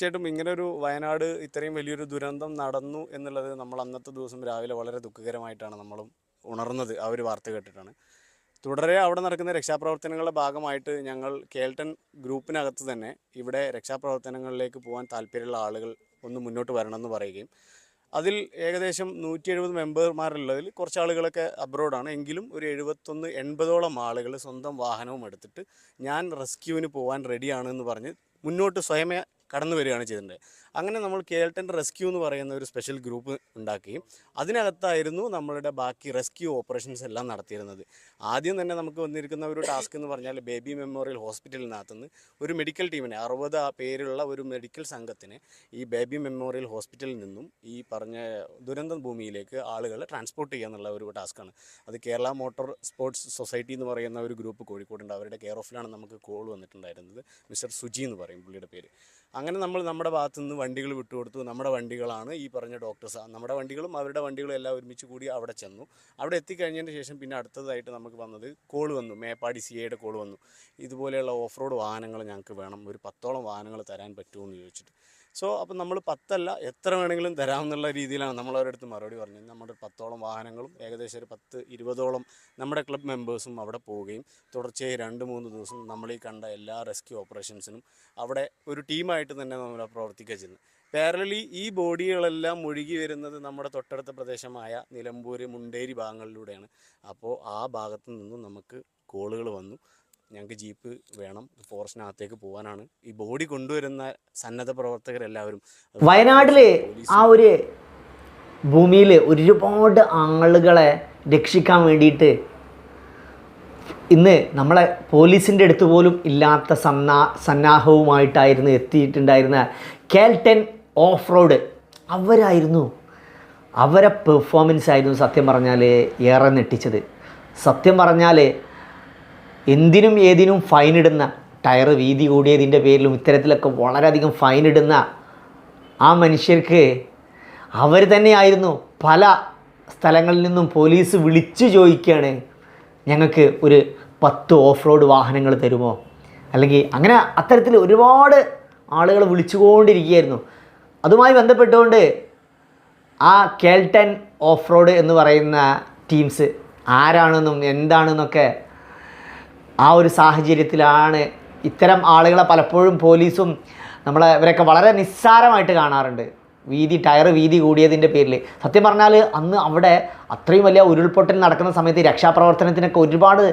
തീർച്ചയായിട്ടും ഇങ്ങനെ ഒരു വയനാട് ഇത്രയും വലിയൊരു ദുരന്തം നടന്നു എന്നുള്ളത് നമ്മൾ അന്നത്തെ ദിവസം രാവിലെ വളരെ ദുഃഖകരമായിട്ടാണ് നമ്മളും ഉണർന്നത്. ആ ഒരു വാർത്ത കേട്ടിട്ടാണ്. തുടരെ അവിടെ നടക്കുന്ന രക്ഷാപ്രവർത്തനങ്ങളുടെ ഭാഗമായിട്ട് ഞങ്ങൾ കേൾട്ടൺ ഗ്രൂപ്പിനകത്ത് തന്നെ ഇവിടെ രക്ഷാപ്രവർത്തനങ്ങളിലേക്ക് പോകാൻ താല്പര്യമുള്ള ആളുകൾ ഒന്ന് മുന്നോട്ട് വരണമെന്ന് പറയുകയും അതിൽ ഏകദേശം നൂറ്റി എഴുപത് മെമ്പർമാരുള്ളതിൽ കുറച്ച് ആളുകളൊക്കെ അബ്രോഡാണ് എങ്കിലും ഒരു എഴുപത്തൊന്ന് എൺപതോളം ആളുകൾ സ്വന്തം വാഹനവും എടുത്തിട്ട് ഞാൻ റെസ്ക്യൂവിന് പോകാൻ റെഡിയാണെന്ന് പറഞ്ഞ് മുന്നോട്ട് സ്വയമേ കടന്നു വരികയാണ് ചെയ്തിട്ടുണ്ട്. അങ്ങനെ നമ്മൾ കേൾട്ടൻ റെസ്ക്യൂ എന്ന് പറയുന്ന ഒരു സ്പെഷ്യൽ ഗ്രൂപ്പ് ഉണ്ടാക്കുകയും അതിനകത്തായിരുന്നു നമ്മളുടെ ബാക്കി റെസ്ക്യൂ ഓപ്പറേഷൻസ് എല്ലാം നടത്തിയിരുന്നത്. ആദ്യം തന്നെ നമുക്ക് വന്നിരിക്കുന്ന ഒരു ടാസ്ക് എന്ന് പറഞ്ഞാൽ ബേബി മെമ്മോറിയൽ ഹോസ്പിറ്റലിനകത്തുനിന്ന് ഒരു മെഡിക്കൽ ടീമിനെ അറുപത് പേരുള്ള ഒരു മെഡിക്കൽ സംഘത്തിന് ഈ ബേബി മെമ്മോറിയൽ ഹോസ്പിറ്റലിൽ നിന്നും ഈ പറഞ്ഞ ദുരന്ത ഭൂമിയിലേക്ക് ആളുകളെ ട്രാൻസ്പോർട്ട് ചെയ്യുക എന്നുള്ള ഒരു ടാസ്ക്കാണ്. അത് കേരള മോട്ടോർ സ്പോർട്സ് സൊസൈറ്റി എന്ന് പറയുന്ന ഒരു ഗ്രൂപ്പ് കോഴിക്കോടുണ്ട്. അവരുടെ കെയർ ഓഫിലാണ് നമുക്ക് കോൾ വന്നിട്ടുണ്ടായിരുന്നത്. മിസ്റ്റർ സുജി എന്ന് പറയും പുള്ളിയുടെ പേര്. അങ്ങനെ നമ്മൾ നമ്മുടെ ഭാഗത്തു നിന്ന് വണ്ടികൾ വിട്ടുകൊടുത്തു. നമ്മുടെ വണ്ടികളാണ് ഈ പറഞ്ഞ ഡോക്ടേഴ്സ് നമ്മുടെ വണ്ടികളും അവരുടെ വണ്ടികളും എല്ലാം ഒരുമിച്ച് കൂടി അവിടെ ചെന്നു. അവിടെ എത്തിക്കഴിഞ്ഞതിന് ശേഷം പിന്നെ അടുത്തതായിട്ട് നമുക്ക് വന്നത് കോൾ വന്നു. മേപ്പാടി സി ഐയുടെ കോൾ വന്നു. ഇതുപോലെയുള്ള ഓഫ് റോഡ് വാഹനങ്ങൾ ഞങ്ങൾക്ക് വേണം. ഒരു പത്തോളം വാഹനങ്ങൾ തരാൻ പറ്റുമോ എന്ന് ചോദിച്ചിട്ട്. സോ അപ്പം നമ്മൾ പത്തല്ല എത്ര വേണമെങ്കിലും തരാമെന്നുള്ള രീതിയിലാണ് നമ്മൾ അവരുടെ അടുത്ത് മറുപടി പറഞ്ഞത്. നമ്മുടെ പത്തോളം വാഹനങ്ങളും ഏകദേശം ഒരു പത്ത് ഇരുപതോളം നമ്മുടെ ക്ലബ് മെമ്പേഴ്സും അവിടെ പോവുകയും തുടർച്ചയായി രണ്ട് മൂന്ന് ദിവസം നമ്മൾ ഈ കണ്ട എല്ലാ റെസ്ക്യൂ ഓപ്പറേഷൻസിനും അവിടെ ഒരു ടീമായിട്ട് തന്നെ നമ്മൾ പ്രവർത്തിക്കുക ചെയ്യുന്നത്. പാരലി ഈ ബോഡികളെല്ലാം മുഴുകി വരുന്നത് നമ്മുടെ തൊട്ടടുത്ത പ്രദേശമായ നിലമ്പൂർ മുണ്ടേരി ഭാഗങ്ങളിലൂടെയാണ്. അപ്പോൾ ആ ഭാഗത്തു നിന്നും നമുക്ക് കോളുകൾ വന്നു. ഞങ്ങൾക്ക് ജീപ്പ് വേണം ഫോറസ്റ്റിനകത്തേക്ക് പോകാനാണ് ഈ ബോഡി കൊണ്ടുവരുന്ന സന്നദ്ധ പ്രവർത്തകരെല്ലാവരും വയനാട്ടിലെ ആ ഒരു ഭൂമിയിൽ ഒരുപാട് ആളുകളെ രക്ഷിക്കാൻ വേണ്ടിയിട്ട് ഇന്ന് നമ്മളെ പോലീസിന്റെ അടുത്ത് പോലും ഇല്ലാത്ത സന്നാ സന്നാഹവുമായിട്ടായിരുന്നു എത്തിയിട്ടുണ്ടായിരുന്ന കേൽട്ടൻ ഓഫ് റോഡ് അവരായിരുന്നു അവരെ പെർഫോമൻസ് ആയിരുന്നു സത്യം പറഞ്ഞാൽ ഏറെ നെട്ടിച്ചത് സത്യം പറഞ്ഞാൽ എന്തിനും ഏതിനും ഫൈൻ ഇടുന്ന ടയർ വീതി കൂടിയതിന്റെ പേരിലും ഇത്തരത്തിലൊക്കെ വളരെയധികം ഫൈൻ ഇടുന്ന ആ മനുഷ്യർക്ക് അവർ തന്നെയായിരുന്നു പല സ്ഥലങ്ങളിൽ നിന്നും പോലീസ് വിളിച്ചു ചോദിക്കുകയാണ് ഞങ്ങൾക്ക് ഒരു പത്ത് ഓഫ് റോഡ് വാഹനങ്ങൾ തരുമോ? അല്ലെങ്കിൽ അങ്ങനെ അത്തരത്തിൽ ഒരുപാട് ആളുകൾ വിളിച്ചുകൊണ്ടിരിക്കുകയായിരുന്നു. അതുമായി ബന്ധപ്പെട്ടുകൊണ്ട് ആ കേൾട്ടൻ ഓഫ് റോഡ് എന്ന് പറയുന്ന ടീംസ് ആരാണെന്നും എന്താണെന്നൊക്കെ ആ ഒരു സാഹചര്യത്തിലാണ് ഇത്തരം ആളുകളെ പലപ്പോഴും പോലീസും നമ്മളെ ഇവരൊക്കെ വളരെ നിസ്സാരമായിട്ട് കാണാറുണ്ട്. വീതി ടയർ വീതി കൂടിയതിന്റെ പേരിൽ. സത്യം പറഞ്ഞാൽ അന്ന് അവിടെ അത്രയും വലിയ ഉരുൾപൊട്ടൽ നടക്കുന്ന സമയത്ത് രക്ഷാപ്രവർത്തനത്തിനൊക്കെ ഒരുപാട്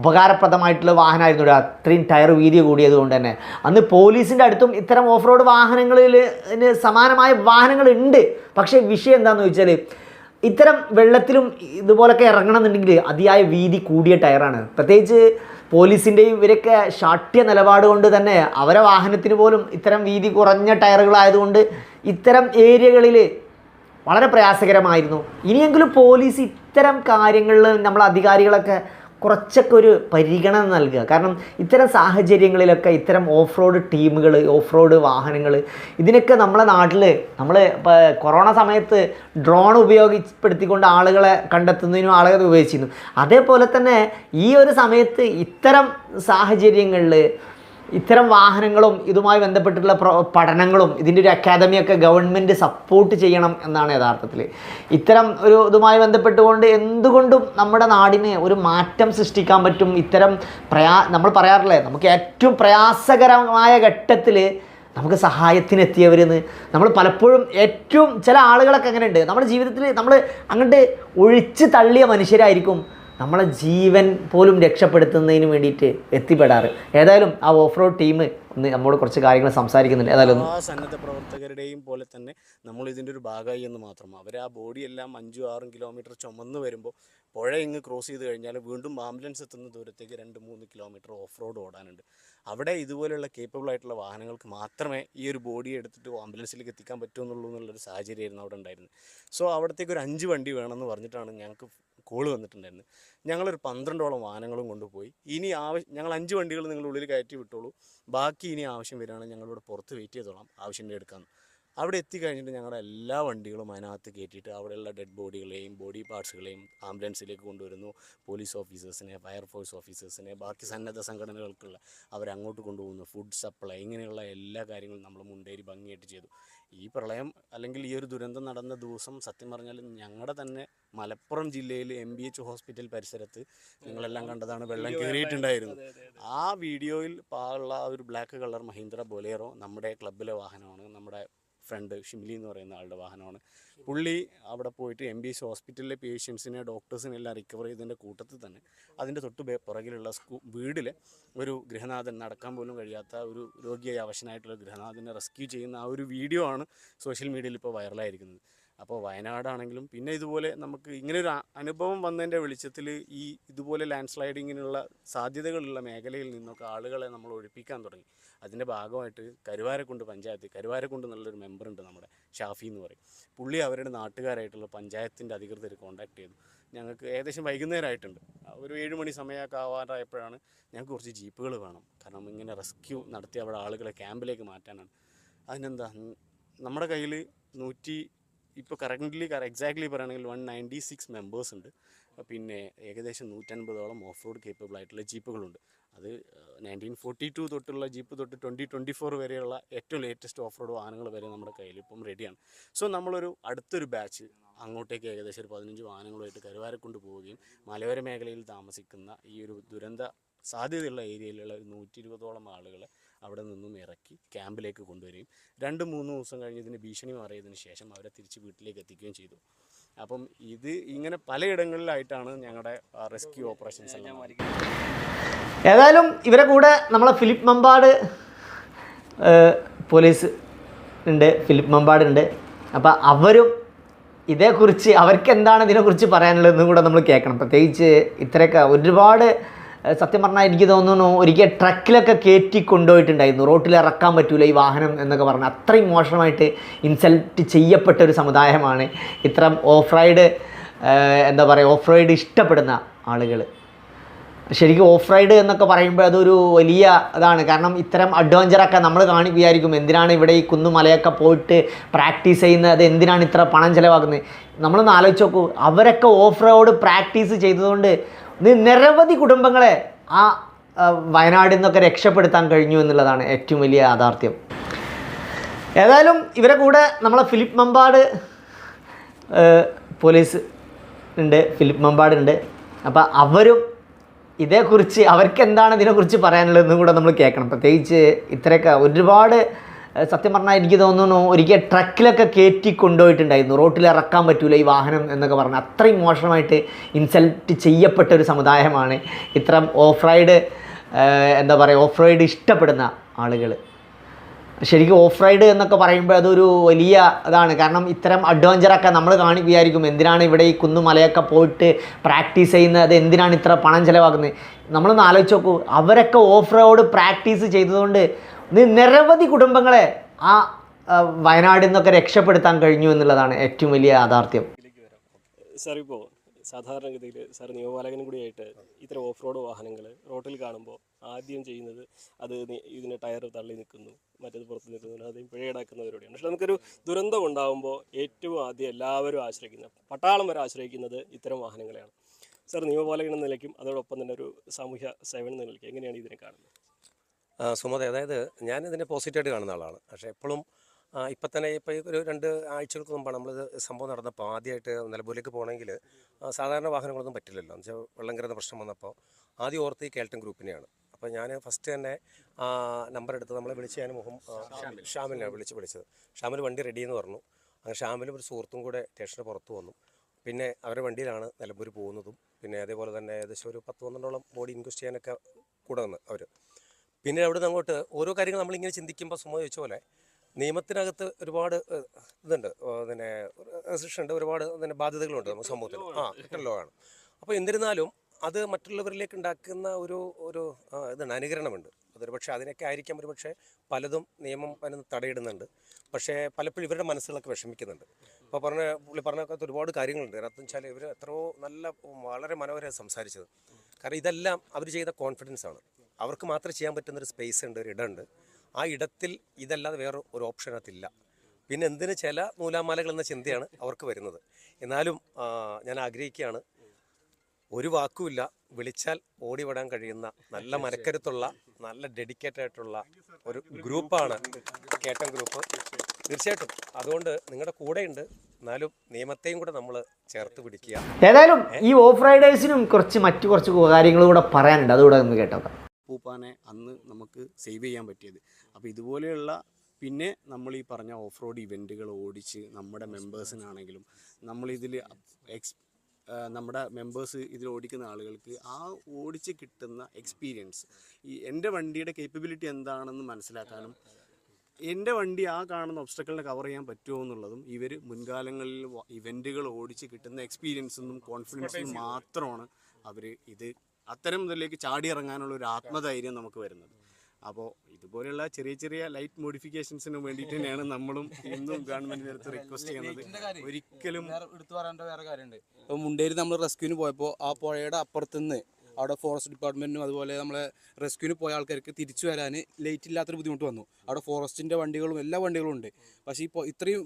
ഉപകാരപ്രദമായിട്ടുള്ള വാഹനമായിരുന്നു അത്രയും ടയർ വീതി കൂടിയത് കൊണ്ട് തന്നെ. അന്ന് പോലീസിന്റെ അടുത്തും ഇത്തരം ഓഫ് റോഡ് വാഹനങ്ങളിൽ സമാനമായ വാഹനങ്ങളുണ്ട് പക്ഷേ വിഷയം എന്താണെന്ന് വെച്ചാൽ ഇത്തരം വെള്ളത്തിലും ഇതുപോലൊക്കെ ഇറങ്ങണമെന്നുണ്ടെങ്കിൽ അതിയായ വീതി കൂടിയ ടയറാണ്. പ്രത്യേകിച്ച് പോലീസിന്റെയും ഇവരൊക്കെ ശാഠ്യ നിലപാട് കൊണ്ട് തന്നെ അവരെ വാഹനത്തിന് പോലും ഇത്തരം വീതി കുറഞ്ഞ ടയറുകളായതുകൊണ്ട് ഇത്തരം ഏരിയകളിൽ വളരെ പ്രയാസകരമായിരുന്നു. ഇനിയെങ്കിലും പോലീസ് ഇത്തരം കാര്യങ്ങളിൽ നമ്മൾ അധികാരികളൊക്കെ കുറച്ചൊക്കെ ഒരു പരിഗണന നൽകുക. കാരണം ഇത്തരം സാഹചര്യങ്ങളിലൊക്കെ ഇത്തരം ഓഫ് റോഡ് ടീമുകൾ ഓഫ് റോഡ് വാഹനങ്ങൾ ഇതിനൊക്കെ നമ്മളെ നാട്ടിൽ നമ്മൾ കൊറോണ സമയത്ത് ഡ്രോൺ ഉപയോഗപ്പെടുത്തിക്കൊണ്ട് ആളുകളെ കണ്ടെത്തുന്നതിനും ആളുകളെ ഉപയോഗിച്ചിരുന്നു. അതേപോലെ തന്നെ ഈ ഒരു സമയത്ത് ഇത്തരം സാഹചര്യങ്ങളിൽ ഇത്തരം വാഹനങ്ങളും ഇതുമായി ബന്ധപ്പെട്ടിട്ടുള്ള പഠനങ്ങളും ഇതിന്റെ ഒരു അക്കാദമിയൊക്കെ ഗവൺമെന്റ് സപ്പോർട്ട് ചെയ്യണം എന്നാണ് യഥാർത്ഥത്തിൽ. ഇത്തരം ഒരു ഇതുമായി ബന്ധപ്പെട്ടുകൊണ്ട് എന്തുകൊണ്ടും നമ്മുടെ നാടിനെ ഒരു മാറ്റം സൃഷ്ടിക്കാൻ പറ്റും. ഇത്തരം പ്രയാ നമ്മൾ പറയാറില്ലേ നമുക്ക് ഏറ്റവും പ്രയാസകരമായ ഘട്ടത്തിൽ നമുക്ക് സഹായത്തിനെത്തിയവരെന്ന്. നമ്മൾ പലപ്പോഴും ഏറ്റവും ചില ആളുകളൊക്കെ അങ്ങനെ ഉണ്ട് നമ്മുടെ ജീവിതത്തിൽ നമ്മൾ അങ്ങോട്ട് ഒഴിച്ച് തള്ളിയ മനുഷ്യരായിരിക്കും. നമ്മളെ ജീവൻ പോലും രക്ഷപ്പെടുത്തുന്നതിന് വേണ്ടിയിട്ട് എത്തിപ്പെടാറ്. ഏതായാലും ആ ഓഫ് റോഡ് ടീം ഒന്ന് നമ്മോട് കുറച്ച് കാര്യങ്ങൾ സംസാരിക്കുന്നുണ്ട്. ഏതായാലും സന്നദ്ധ പ്രവർത്തകരുടെയും പോലെ തന്നെ നമ്മൾ ഇതിന്റെ ഒരു ഭാഗമായി എന്ന് മാത്രം. അവർ ആ ബോഡി എല്ലാം അഞ്ചും ആറും കിലോമീറ്റർ ചുമന്ന് വരുമ്പോൾ പുഴ ഇങ്ങ് ക്രോസ് ചെയ്ത് കഴിഞ്ഞാൽ വീണ്ടും ആംബുലൻസ് എത്തുന്ന ദൂരത്തേക്ക് രണ്ട് മൂന്ന് കിലോമീറ്റർ ഓഫ് റോഡ് ഓടാനുണ്ട്. അവിടെ ഇതുപോലെയുള്ള കേപ്പബിൾ ആയിട്ടുള്ള വാഹനങ്ങൾക്ക് മാത്രമേ ഈ ഒരു ബോഡി എടുത്തിട്ട് ആംബുലൻസിലേക്ക് എത്തിക്കാൻ പറ്റുമെന്നുള്ളൂ എന്നുള്ളൊരു സാഹചര്യമായിരുന്നു അവിടെ ഉണ്ടായിരുന്നത്. സോ അവിടത്തേക്ക് ഒരു അഞ്ച് വണ്ടി വേണമെന്ന് പറഞ്ഞിട്ടാണ് ഞങ്ങൾക്ക് കോൾ വന്നിട്ടുണ്ടായിരുന്നു. ഞങ്ങളൊരു പന്ത്രണ്ടോളം വാഹനങ്ങളും കൊണ്ടുപോയി. ഇനി ആവശ്യം ഞങ്ങൾ അഞ്ച് വണ്ടികൾ നിങ്ങളുടെ ഉള്ളിൽ കയറ്റി വിട്ടോളൂ. ബാക്കി ഇനി ആവശ്യം വരികയാണെങ്കിൽ ഞങ്ങളിവിടെ പുറത്ത് വെയിറ്റ് ചെയ്തോളാം. ആവശ്യം എടുക്കാമെന്ന് അവിടെ എത്തിക്കഴിഞ്ഞിട്ട് ഞങ്ങളുടെ എല്ലാ വണ്ടികളും അതിനകത്ത് കയറ്റിയിട്ട് അവിടെയുള്ള ഡെഡ് ബോഡികളെയും ബോഡി പാർട്സുകളെയും ആംബുലൻസിലേക്ക് കൊണ്ടുവരുന്നു. പോലീസ് ഓഫീസേഴ്സിനെ ഫയർഫോഴ്സ് ഓഫീസേഴ്സിനെ ബാക്കി സന്നദ്ധ സംഘടനകൾക്കുള്ള അവരങ്ങോട്ട് കൊണ്ടുപോകുന്നു. ഫുഡ് സപ്ലൈ ഇങ്ങനെയുള്ള എല്ലാ കാര്യങ്ങളും നമ്മൾ മുണ്ടേരി ഭംഗിയായിട്ട് ചെയ്തു. ഈ പ്രളയം അല്ലെങ്കിൽ ഈ ഒരു ദുരന്തം നടന്ന ദിവസം സത്യം പറഞ്ഞാൽ ഞങ്ങളുടെ തന്നെ മലപ്പുറം ജില്ലയിൽ എം ബി എച്ച് ഹോസ്പിറ്റൽ പരിസരത്ത് നിങ്ങളെല്ലാം കണ്ടതാണ് വെള്ളം കയറിയിട്ടുണ്ടായിരുന്നു ആ വീഡിയോയിൽ ഉള്ള ആ ഒരു ബ്ലാക്ക് കളർ മഹീന്ദ്ര ബൊലേറോ നമ്മുടെ ക്ലബിലെ വാഹനമാണ് നമ്മുടെ ഫ്രണ്ട് ഷിംലി എന്ന് പറയുന്ന ആളുടെ വാഹനമാണ്. പുള്ളി അവിടെ പോയിട്ട് എം ബി എസ് ഹോസ്പിറ്റലിലെ പേഷ്യൻസിനെ ഡോക്ടേഴ്സിനെ എല്ലാം റിക്കവർ ചെയ്തതിന്റെ കൂട്ടത്തിൽ തന്നെ അതിന്റെ തൊട്ട് പുറകിലുള്ള സ്കൂ വീടിൽ ഒരു ഗൃഹനാഥൻ നടക്കാൻ പോലും കഴിയാത്ത ഒരു രോഗിയായി അവശനായിട്ടുള്ള ഗൃഹനാഥനെ റെസ്ക്യൂ ചെയ്യുന്ന ആ ഒരു വീഡിയോ ആണ് സോഷ്യൽ മീഡിയയിൽ ഇപ്പോൾ വൈറലായിരിക്കുന്നത് അപ്പോൾ വയനാടാണെങ്കിലും പിന്നെ ഇതുപോലെ നമുക്ക് ഇങ്ങനെ ഒരു അനുഭവം വന്നതിന്റെ വെളിച്ചത്തിൽ ഈ ഇതുപോലെ ലാൻഡ് സ്ലൈഡിങ്ങിനുള്ള സാധ്യതകളുള്ള മേഖലയിൽ നിന്നൊക്കെ ആളുകളെ നമ്മൾ ഒഴിപ്പിക്കാൻ തുടങ്ങി. അതിന്റെ ഭാഗമായിട്ട് കരുവാരക്കുണ്ട് പഞ്ചായത്ത് കരുവാരക്കുണ്ട് നല്ലൊരു മെമ്പർ ഉണ്ട് നമ്മുടെ ഷാഫി എന്ന് പറയും. പുള്ളി അവരുടെ നാട്ടുകാരായിട്ടുള്ള പഞ്ചായത്തിന്റെ അധികൃതർ കോൺടാക്ട് ചെയ്തു. ഞങ്ങൾക്ക് ഏകദേശം വൈകുന്നേരമായിട്ടുണ്ട് ഒരു ഏഴ് മണി സമയമൊക്കെ ആവാറായപ്പോഴാണ് ഞങ്ങൾക്ക് കുറച്ച് ജീപ്പുകൾ വേണം. കാരണം ഇങ്ങനെ റെസ്ക്യൂ നടത്തി അവിടെ ആളുകളെ ക്യാമ്പിലേക്ക് മാറ്റാനാണ്. അതിനെന്താ? നമ്മുടെ കയ്യിൽ നൂറ്റി ഇപ്പോൾ കറന്റ്ലി എക്സാക്ട്ലി പറയുകയാണെങ്കിൽ വൺ നയന്റി സിക്സ് മെമ്പേഴ്സ് ഉണ്ട് പിന്നെ ഏകദേശം നൂറ്റൻപതോളം ഓഫ് റോഡ് കേപ്പബിൾ ആയിട്ടുള്ള ജീപ്പുകളുണ്ട്. അത് നയന്റീൻ ഫോർട്ടി ടു തൊട്ടുള്ള ജീപ്പ് തൊട്ട് ട്വന്റി ട്വന്റി ഫോർ വരെയുള്ള ഏറ്റവും ലേറ്റസ്റ്റ് ഓഫ് റോഡ് വാഹനങ്ങൾ വരെ നമ്മുടെ കയ്യിൽ ഇപ്പം റെഡിയാണ് സോ നമ്മളൊരു അടുത്തൊരു ബാച്ച് അങ്ങോട്ടേക്ക് ഏകദേശം ഒരു പതിനഞ്ച് വാഹനങ്ങളുമായിട്ട് കരുവാരക്കൊണ്ട് പോവുകയും മലയോര മേഖലയിൽ താമസിക്കുന്ന ഈ ഒരു ദുരന്ത സാധ്യതയുള്ള ഏരിയയിലുള്ള ഒരു നൂറ്റി ഇരുപതോളം ആളുകളെ അവിടെ നിന്നും ഇറക്കി ക്യാമ്പിലേക്ക് കൊണ്ടുവരികയും രണ്ട് മൂന്ന് ദിവസം കഴിഞ്ഞ് ഇതിന് ഭീഷണി മാറിയതിന് ശേഷം അവരെ തിരിച്ച് വീട്ടിലേക്ക് എത്തിക്കുകയും ചെയ്തു. അപ്പം ഇത് ഇങ്ങനെ പലയിടങ്ങളിലായിട്ടാണ് ഞങ്ങളുടെ റെസ്ക്യൂ ഓപ്പറേഷൻസ് എല്ലാം ഏതായാലും ഇവരെ കൂടെ നമ്മളെ ഫിലിപ്പ് മമ്പാട് പോലീസ് ഉണ്ട് ഫിലിപ്പ് മമ്പാട് ഉണ്ട്. അപ്പോൾ അവരും ഇതേക്കുറിച്ച് അവർക്ക് എന്താണ് ഇതിനെക്കുറിച്ച് പറയാനുള്ളതെന്നും കൂടെ നമ്മൾ കേൾക്കണം. പ്രത്യേകിച്ച് ഇത്രയൊക്കെ ഒരുപാട് സത്യം പറഞ്ഞാൽ എനിക്ക് തോന്നുന്നു ഒരിക്കൽ ട്രക്കിലൊക്കെ കയറ്റി കൊണ്ടുപോയിട്ടുണ്ടായിരുന്നു. റോട്ടിൽ ഇറക്കാൻ പറ്റൂല ഈ വാഹനം എന്നൊക്കെ പറഞ്ഞാൽ അത്രയും മോശമായിട്ട് ഇൻസൾട്ട് ചെയ്യപ്പെട്ട ഒരു സമുദായമാണ് ഇത്തരം ഓഫ് റൈഡ് എന്താ പറയുക ഓഫ് റൈഡ് ഇഷ്ടപ്പെടുന്ന ആളുകൾ ശരിക്കും ഓഫ് റൈഡ് എന്നൊക്കെ പറയുമ്പോൾ അതൊരു വലിയ ഇതാണ്. കാരണം ഇത്തരം അഡ്വഞ്ചറൊക്കെ നമ്മൾ കാണി വിചാരിക്കും എന്തിനാണ് ഇവിടെ ഈ കുന്നു മലയൊക്കെ പോയിട്ട് പ്രാക്ടീസ് ചെയ്യുന്നത്? അത് എന്തിനാണ് ഇത്ര പണം ചിലവാക്കുന്നത്? നമ്മളൊന്ന് ആലോചിച്ച് നോക്കൂ അവരൊക്കെ ഓഫ് റോഡ് പ്രാക്ടീസ് ചെയ്തതുകൊണ്ട് നിരവധി കുടുംബങ്ങളെ ആ വയനാടിൽ നിന്നൊക്കെ രക്ഷപ്പെടുത്താൻ കഴിഞ്ഞു എന്നുള്ളതാണ് ഏറ്റവും വലിയ യാഥാർത്ഥ്യം. ഏതായാലും ഇവരെ കൂടെ നമ്മളെ ഫിലിപ്പ് മമ്പാട് പോലീസ് ഉണ്ട് ഫിലിപ്പ് മമ്പാടുണ്ട് അപ്പോൾ അവരും ഇതേക്കുറിച്ച് അവർക്ക് എന്താണ് ഇതിനെക്കുറിച്ച് പറയാനുള്ളതെന്നും കൂടെ നമ്മൾ കേൾക്കണം. പ്രത്യേകിച്ച് ഇത്രയൊക്കെ ഒരുപാട് സത്യം പറഞ്ഞാൽ എനിക്ക് തോന്നുന്നു ഒരിക്കൽ ട്രക്കിലൊക്കെ കയറ്റി കൊണ്ടുപോയിട്ടുണ്ടായിരുന്നു. റോട്ടിൽ ഇറക്കാൻ പറ്റൂല ഈ വാഹനം എന്നൊക്കെ പറഞ്ഞ്. അത്രയും മോശമായിട്ട് ഇൻസൾട്ട് ചെയ്യപ്പെട്ട ഒരു സമുദായമാണ് ഇത്തരം ഓഫ് റൈഡ് എന്താ പറയുക ഓഫ് റൈഡ് ഇഷ്ടപ്പെടുന്ന ആളുകൾ ശരിക്കും ഓഫ് റൈഡ് എന്നൊക്കെ പറയുമ്പോൾ അതൊരു വലിയ ഇതാണ്. കാരണം ഇത്തരം അഡ്വഞ്ചറൊക്കെ നമ്മൾ കാണി വിചാരിക്കും എന്തിനാണ് ഇവിടെ ഈ കുന്നു മലയൊക്കെ പോയിട്ട് പ്രാക്ടീസ് ചെയ്യുന്നത്? അത് എന്തിനാണ് ഇത്ര പണം ചിലവാക്കുന്നത്? നമ്മളൊന്ന് ആലോചിച്ച് നോക്കൂ. അവരൊക്കെ ഓഫ് റോഡ് പ്രാക്ടീസ് ചെയ്തതുകൊണ്ട് നിരവധി കുടുംബങ്ങളെ ആ വയനാടിൽ നിന്നൊക്കെ രക്ഷപ്പെടുത്താൻ കഴിഞ്ഞു എന്നുള്ളതാണ് ഏറ്റവും വലിയ യാഥാർത്ഥ്യം. സാധാരണഗതിയിൽ സാർ നിയമപാലകനും കൂടിയായിട്ട് ഇത്തരം ഓഫ് റോഡ് വാഹനങ്ങൾ റോട്ടിൽ കാണുമ്പോൾ ആദ്യം ചെയ്യുന്നത് അത് ഇതിന്റെ ടയർ തള്ളി നിൽക്കുന്നു. മറ്റേത് പുറത്ത് നിൽക്കുന്നു അത് പിഴ ഈടാക്കുന്നവരോടെയാണ്. പക്ഷെ നമുക്കൊരു ദുരന്തം ഉണ്ടാകുമ്പോൾ ഏറ്റവും ആദ്യം എല്ലാവരും ആശ്രയിക്കുന്നത് പട്ടാളം വരെ ആശ്രയിക്കുന്നത് ഇത്തരം വാഹനങ്ങളെയാണ്. സർ നിയമപാലകൻ എന്ന നിലയ്ക്കും അതോടൊപ്പം തന്നെ ഒരു സാമൂഹ്യ സേവനം എന്ന നിലയ്ക്ക് എങ്ങനെയാണ് ഇതിനെ കാണുന്നത്? സുമത അതായത് ഞാൻ ഇതിനെ പോസിറ്റീവായിട്ട് കാണുന്ന ആളാണ്. പക്ഷേ എപ്പോഴും ഇപ്പം തന്നെ ഇപ്പോൾ ഒരു രണ്ട് ആഴ്ചകൾക്ക് മുമ്പാണ് നമ്മളിത് സംഭവം നടന്നപ്പോൾ ആദ്യമായിട്ട് നിലമ്പൂരിലേക്ക് പോകണമെങ്കിൽ സാധാരണ വാഹനങ്ങളൊന്നും പറ്റില്ലല്ലോ. എന്ന് വെച്ചാൽ വെള്ളം കയറുന്ന പ്രശ്നം വന്നപ്പോൾ ആദ്യം ഓർത്ത് ഈ കേൾട്ടൻ ഗ്രൂപ്പിനെയാണ്. അപ്പോൾ ഞാൻ ഫസ്റ്റ് തന്നെ ആ നമ്പർ എടുത്ത് നമ്മളെ വിളിച്ച് ഞാൻ മുഖം ഷാമിലാണ് വിളിച്ച് വിളിച്ചത്. ഷാമിൽ വണ്ടി റെഡി എന്ന് പറഞ്ഞു. അങ്ങനെ ഷാമിലും ഒരു സുഹൃത്തും കൂടെ സ്റ്റേഷന് പുറത്ത് വന്നു. പിന്നെ അവരുടെ വണ്ടിയിലാണ് നിലമ്പൂർ പോകുന്നതും. പിന്നെ അതേപോലെ തന്നെ ഏകദേശം ഒരു പത്ത് പന്ത്രണ്ടോളം ബോഡി ഇൻക്വസ്റ്റ് ചെയ്യാനൊക്കെ കൂടെ വന്ന് അവർ പിന്നെ അവിടെ നിന്ന് അങ്ങോട്ട് ഓരോ കാര്യങ്ങൾ നമ്മളിങ്ങനെ ചിന്തിക്കുമ്പോൾ സുമ ചോദിച്ച പോലെ നിയമത്തിനകത്ത് ഒരുപാട് ഇതുണ്ട്. പിന്നെ റെസ്ട്രിക്ഷൻ ഉണ്ട്. ഒരുപാട് പിന്നെ ബാധ്യതകളുണ്ട് നമ്മുടെ സമൂഹത്തിൽ. ആ ലോ ആണ് അപ്പോൾ എന്നിരുന്നാലും അത് മറ്റുള്ളവരിലേക്ക് ഉണ്ടാക്കുന്ന ഒരു ഒരു ഇതാണ് അനുകരണമുണ്ട്. അതൊരു പക്ഷേ അതിനൊക്കെ ആയിരിക്കാം ഒരു പക്ഷേ പലതും നിയമം അതിന് തടയിടുന്നുണ്ട്. പക്ഷേ പലപ്പോഴും ഇവരുടെ മനസ്സുകളൊക്കെ വിഷമിക്കുന്നുണ്ട്. അപ്പോൾ പറഞ്ഞ പുള്ളി പറഞ്ഞൊക്കെ ഒരുപാട് കാര്യങ്ങളുണ്ട്. കാരണം വെച്ചാൽ ഇവർ എത്രയോ നല്ല വളരെ മനോഹരമായി സംസാരിച്ചത്. കാരണം ഇതെല്ലാം അവർ ചെയ്ത കോൺഫിഡൻസ് ആണ്. അവർക്ക് മാത്രം ചെയ്യാൻ പറ്റുന്ന ഒരു സ്പേസ് ഉണ്ട് ഒരു ഇടമുണ്ട്. ആ ഇടത്തിൽ ഇതല്ലാതെ വേറെ ഒരു ഓപ്ഷൻ അതില്ല പിന്നെ എന്തിന് ചില നൂലാമാലകൾ എന്ന ചിന്തയാണ് അവർക്ക് വരുന്നത്. എന്നാലും ഞാൻ ആഗ്രഹിക്കുകയാണ് ഒരു വാക്കുമില്ല. വിളിച്ചാൽ ഓടിവിടാൻ കഴിയുന്ന നല്ല മനക്കരുത്തുള്ള നല്ല ഡെഡിക്കേറ്റഡ് ആയിട്ടുള്ള ഒരു ഗ്രൂപ്പാണ് കേട്ടൻ ഗ്രൂപ്പ്. തീർച്ചയായിട്ടും. അതുകൊണ്ട് നിങ്ങളുടെ കൂടെയുണ്ട്. എന്നാലും നിയമത്തെയും കൂടെ നമ്മൾ ചേർത്ത് പിടിക്കുക. ഏതായാലും ഈ ഓഫ് റൈഡേഴ്സിനും കുറച്ച് മറ്റു കുറച്ച് കാര്യങ്ങളും കൂടെ പറയാനുണ്ട്. അതുകൂടെ ഒന്ന് കേട്ടോ പൂപ്പാനെ അന്ന് നമുക്ക് സേവ് ചെയ്യാൻ പറ്റിയത്. അപ്പോൾ ഇതുപോലെയുള്ള പിന്നെ നമ്മൾ ഈ പറഞ്ഞ ഓഫ് റോഡ് ഇവന്റുകൾ ഓടിച്ച് നമ്മുടെ മെമ്പേഴ്സിനാണെങ്കിലും നമ്മളിതിൽ എക്സ് നമ്മുടെ മെമ്പേഴ്സ് ഇതിൽ ഓടിക്കുന്ന ആളുകൾക്ക് ആ ഓടിച്ച് കിട്ടുന്ന എക്സ്പീരിയൻസ് ഈ എന്റെ വണ്ടിയുടെ കേപ്പബിലിറ്റി എന്താണെന്ന് മനസ്സിലാക്കാനും എന്റെ വണ്ടി ആ കാണുന്ന ഒബ്സ്റ്റക്കിളിനെ കവർ ചെയ്യാൻ പറ്റുമോ എന്നുള്ളതും ഇവർ മുൻകാലങ്ങളിൽ ഇവന്റുകൾ ഓടിച്ച് കിട്ടുന്ന എക്സ്പീരിയൻസെന്നും കോൺഫിഡൻസും മാത്രമാണ് അവർ ഇത് അത്തരം ഇതിലേക്ക് ചാടിയിറങ്ങാനുള്ള ഒരു ആത്മധൈര്യം നമുക്ക് വരുന്നത്. അപ്പോൾ ഇതുപോലെയുള്ള ചെറിയ ചെറിയ ലൈറ്റ് മോഡിഫിക്കേഷൻസിന് വേണ്ടിയിട്ട് തന്നെയാണ് നമ്മളും ഇന്നും ഗവൺമെന്റിന് അടുത്ത് റിക്വസ്റ്റ് ചെയ്യുന്നത്. ഒരിക്കലും എടുത്തു പറയേണ്ട വേറെ കാര്യമുണ്ട്. ഇപ്പോൾ മുണ്ടേരി നമ്മൾ റെസ്ക്യൂവിന് പോയപ്പോൾ ആ പുഴയുടെ അപ്പുറത്തുനിന്ന് അവിടെ ഫോറസ്റ്റ് ഡിപ്പാർട്ട്മെന്റിനും അതുപോലെ നമ്മളെ റെസ്ക്യൂവിന് പോയ ആൾക്കാർക്ക് തിരിച്ചു വരാൻ ലേറ്റ് ഇല്ലാത്തൊരു ബുദ്ധിമുട്ട് വന്നു. അവിടെ ഫോറസ്റ്റിന്റെ വണ്ടികളും എല്ലാ വണ്ടികളും ഉണ്ട്. പക്ഷേ ഇപ്പോൾ ഇത്രയും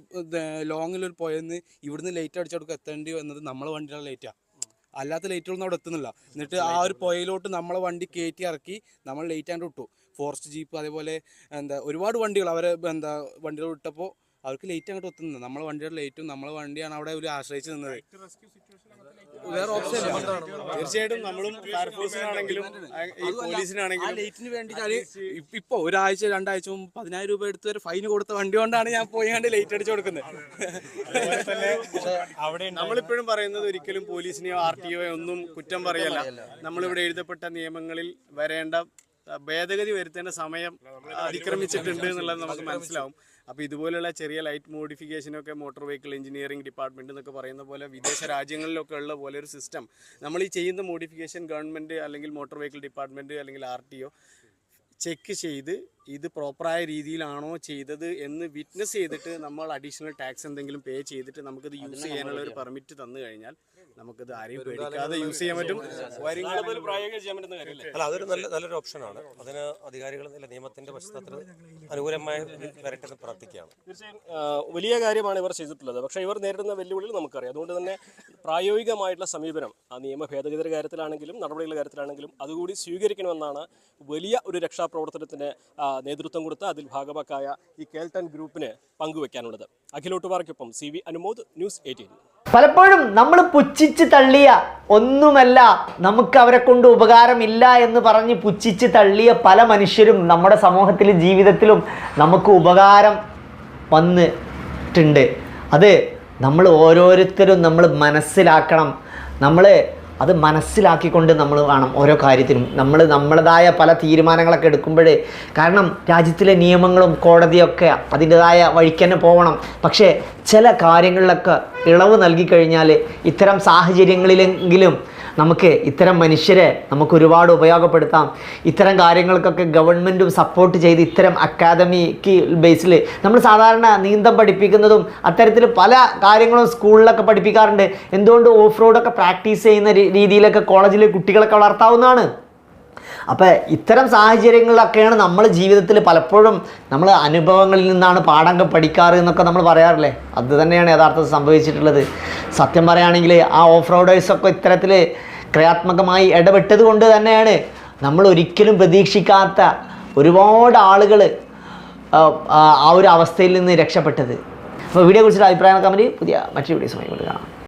ലോങ്ങിലൊരു പോയെന്ന് ഇവിടുന്ന് ലേറ്റ് അടിച്ചെടുക്കുക എത്തേണ്ടി വന്നത് നമ്മളെ വണ്ടിയുടെ ലേറ്റാണ് അല്ലാത്ത ലൈറ്റുകളൊന്നും അവിടെ എത്തുന്നില്ല. എന്നിട്ട് ആ ഒരു പുഴയിലോട്ട് നമ്മളെ വണ്ടി കയറ്റി ഇറക്കി നമ്മൾ ലേറ്റ് ആയിട്ട് വിട്ടു ഫോറസ്റ്റ് ജീപ്പ് അതേപോലെ എന്താ ഒരുപാട് വണ്ടികൾ അവരെ എന്താ വണ്ടികൾ വിട്ടപ്പോൾ അവർക്ക് ലേറ്റ് അങ്ങോട്ട് എത്തുന്നത് നമ്മളെ വണ്ടിയുടെ ലേറ്റും നമ്മളെ വണ്ടിയാണ് അവിടെ ഒരു ആശ്രയിച്ച് നിന്നത്. വേറെ ഓപ്ഷൻ തീർച്ചയായിട്ടും നമ്മളും ഫയർഫോഴ്സിനാണെങ്കിലും പോലീസിനാണെങ്കിലും ലേറ്റിന് വേണ്ടി ഇപ്പൊ ഒരാഴ്ച രണ്ടാഴ്ച മുമ്പ് പതിനായിരം രൂപ എടുത്ത് ഒരു ഫൈൻ കൊടുത്ത വണ്ടി കൊണ്ടാണ് ഞാൻ പോയി കണ്ട് ലേറ്റ് അടിച്ചു കൊടുക്കുന്നത്. നമ്മളിപ്പോഴും പറയുന്നത് ഒരിക്കലും പോലീസിനെയോ ആർ ടി ഒന്നും കുറ്റം പറയല്ല. നമ്മളിവിടെ എഴുതപ്പെട്ട നിയമങ്ങളിൽ വരേണ്ട ഭേദഗതി വരുത്തേണ്ട സമയം അതിക്രമിച്ചിട്ടുണ്ട് എന്നുള്ളത് നമുക്ക് മനസ്സിലാവും. അപ്പോൾ ഇതുപോലുള്ള ചെറിയ ലൈറ്റ് മോഡിഫിക്കേഷനൊക്കെ മോട്ടോർ വെഹിക്കിൾ എഞ്ചിനീയറിംഗ് ഡിപ്പാർട്ട്മെന്റ് എന്നൊക്കെ പറയുന്ന പോലെ വിദേശ രാജ്യങ്ങളിലൊക്കെ ഉള്ള പോലെ ഒരു സിസ്റ്റം നമ്മൾ ഈ ചെയ്യുന്ന മോഡിഫിക്കേഷൻ ഗവൺമെന്റ് അല്ലെങ്കിൽ മോട്ടോർ വെഹിക്കിൾ ഡിപ്പാർട്ട്മെന്റ് അല്ലെങ്കിൽ ആർ ടി ഒ ചെക്ക് ചെയ്ത് ഇത് പ്രോപ്പറായ രീതിയിലാണോ ചെയ്തത് എന്ന് വിറ്റ്നസ് ചെയ്തിട്ട് നമ്മൾ അഡീഷണൽ ടാക്സ് എന്തെങ്കിലും പേ ചെയ്തിട്ട് നമുക്കിത് യൂസ് ചെയ്യാനുള്ള ഒരു പെർമിറ്റ് തന്നു കഴിഞ്ഞാൽ നമുക്കിത് ആരെയും പേടിക്കാതെ യൂസ് ചെയ്യാൻ പറ്റും. അല്ല അതൊരു നല്ല നല്ലൊരു ഓപ്ഷനാണ് അതിന് അധികാരികൾ നിയമത്തിന്റെ പശ്ചാത്തലത്തിൽ അനുകൂലമായ വരട്ടെന്ന് പ്രാർത്ഥിക്കുകയാണ്. തീർച്ചയായും വലിയ കാര്യമാണ് ഇവർ ചെയ്തിട്ടുള്ളത്. പക്ഷേ ഇവർ നേരിടുന്ന വെല്ലുവിളികൾ നമുക്കറിയാം. അതുകൊണ്ട് തന്നെ പ്രായോഗികമായിട്ടുള്ള സമീപനം ആ നിയമ ഭേദഗതിയുടെ കാര്യത്തിലാണെങ്കിലും നടപടികളുടെ കാര്യത്തിലാണെങ്കിലും അതുകൂടി സ്വീകരിക്കണമെന്നാണ് വലിയ ഒരു രക്ഷാപ്രവർത്തനത്തിന് ആ, നേതൃത്വം കൊടുത്ത് അതിൽ ഭാഗമാക്കായ ഈ കേൾട്ടൺ ഗ്രൂപ്പിന് പങ്കുവെക്കാനുള്ളത്. അഖിലോട്ടുപാറയ്ക്കൊപ്പം C V Anumod news eighteen. പലപ്പോഴും നമ്മൾ പുച്ഛിച്ച് തള്ളിയ ഒന്നുമല്ല നമുക്ക് അവരെ കൊണ്ട് ഉപകാരമില്ല എന്ന് പറഞ്ഞ് പുച്ഛിച്ച് തള്ളിയ പല മനുഷ്യരും നമ്മുടെ സമൂഹത്തിലും ജീവിതത്തിലും നമുക്ക് ഉപകാരം വന്നിട്ടുണ്ട്. അത് നമ്മൾ ഓരോരുത്തരും നമ്മൾ മനസ്സിലാക്കണം. നമ്മൾ അത് മനസ്സിലാക്കിക്കൊണ്ട് നമ്മൾ വേണം ഓരോ കാര്യത്തിനും. നമ്മൾ നമ്മളതായ പല തീരുമാനങ്ങളൊക്കെ എടുക്കുമ്പോഴേ കാരണം രാജ്യത്തിലെ നിയമങ്ങളും കോടതിയൊക്കെ അതിന്റെതായ വഴിക്ക് തന്നെ പോകണം പക്ഷേ ചില കാര്യങ്ങളിലൊക്കെ ഇളവ് നൽകി കഴിഞ്ഞാൽ ഇത്തരം സാഹചര്യങ്ങളിലെങ്കിലും നമുക്ക് ഇത്തരം മനുഷ്യരെ നമുക്ക് ഒരുപാട് ഉപയോഗപ്പെടുത്താം. ഇത്തരം കാര്യങ്ങൾക്കൊക്കെ ഗവൺമെന്റും സപ്പോർട്ട് ചെയ്ത് ഇത്തരം അക്കാദമിക്ക് ബേസിൽ നമ്മൾ സാധാരണ നീന്തം പഠിപ്പിക്കുന്നതും അത്തരത്തിൽ പല കാര്യങ്ങളും സ്കൂളിലൊക്കെ പഠിപ്പിക്കാറുണ്ട്. എന്തുകൊണ്ട് ഓഫ് റോഡൊക്കെ പ്രാക്ടീസ് ചെയ്യുന്ന രീതിയിലൊക്കെ കോളേജിലെ കുട്ടികളൊക്കെ വളർത്താവുന്നതാണ്? അപ്പോൾ ഇത്തരം സാഹചര്യങ്ങളിലൊക്കെയാണ് നമ്മൾ ജീവിതത്തിൽ പലപ്പോഴും നമ്മൾ അനുഭവങ്ങളിൽ നിന്നാണ് പാഠങ്ങൾ പഠിക്കാറ് എന്നൊക്കെ നമ്മൾ പറയാറില്ലേ? അത് തന്നെയാണ് യഥാർത്ഥത്തിൽ സംഭവിച്ചിട്ടുള്ളത്. സത്യം പറയുകയാണെങ്കിൽ ആ ഓഫ് റോഡേഴ്സൊക്കെ ഇത്തരത്തിൽ ക്രിയാത്മകമായി ഇടപെട്ടത് കൊണ്ട് തന്നെയാണ് നമ്മൾ ഒരിക്കലും പ്രതീക്ഷിക്കാത്ത ഒരുപാട് ആളുകൾ ആ ഒരു അവസ്ഥയിൽ നിന്ന് രക്ഷപ്പെട്ടത്. അപ്പോൾ വീഡിയോ കുറിച്ചുള്ള അഭിപ്രായം കമന്റ് പുതിയ മറ്റൊരു വീഡിയോസുമായി കൊണ്ട് കാണാം.